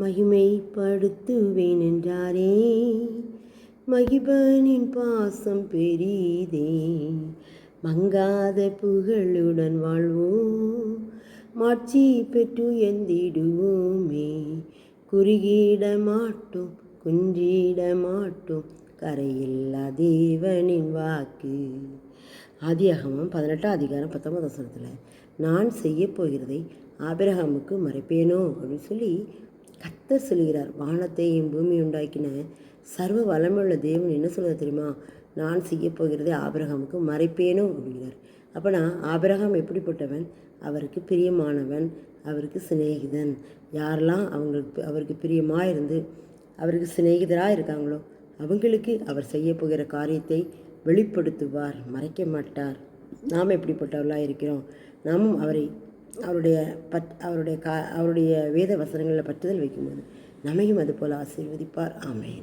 மகிமைப்படுத்துவேன் என்றாரே மகிபனின் பாசம் பெரிதே. மங்காத புகழுடன் வாழ்வோம். மாட்சி பெற்று எந்திடுவோமே குறுகிட மாட்டோம் குன்றிட மாட்டோம் கரையில்லா தேவனின் வாக்கு. ஆதியாகமம் பதினெட்டாம் அதிகாரம் பத்தொன்பதாம் சனத்தில் நான் செய்ய போகிறதை ஆபிரகாமுக்கு மறைப்பேனோ அப்படின்னு சொல்லி கத்தர் சொல்கிறார் வானத்தையும் பூமி உண்டாக்கின சர்வ வளமுள்ள தேவன் என்ன சொல்லுவது தெரியுமா? நான் செய்ய போகிறதை ஆபிரகாமுக்கு மறைப்பேனோ அப்படிங்கிறார். அப்போனா ஆபிரகாம் எப்படிப்பட்டவன்? அவருக்கு பிரியமானவன் அவருக்கு சிநேகிதன். யாரெல்லாம் அவங்களுக்கு அவருக்கு பிரியமாக இருந்து அவருக்கு சிநேகிதராக இருக்காங்களோ அவங்களுக்கு அவர் செய்ய போகிற காரியத்தை வெளிப்படுத்துவார் மறைக்க மாட்டார். நாம் எப்படிப்பட்டவர்களாக இருக்கிறோம்? நாமும் அவரை அவருடைய பத் அவருடைய கா அவருடைய வேத வசனங்களில் பற்றுதல் வைக்கும்போது நம்மையும் அதுபோல் ஆசீர்வதிப்பார். ஆமேன்.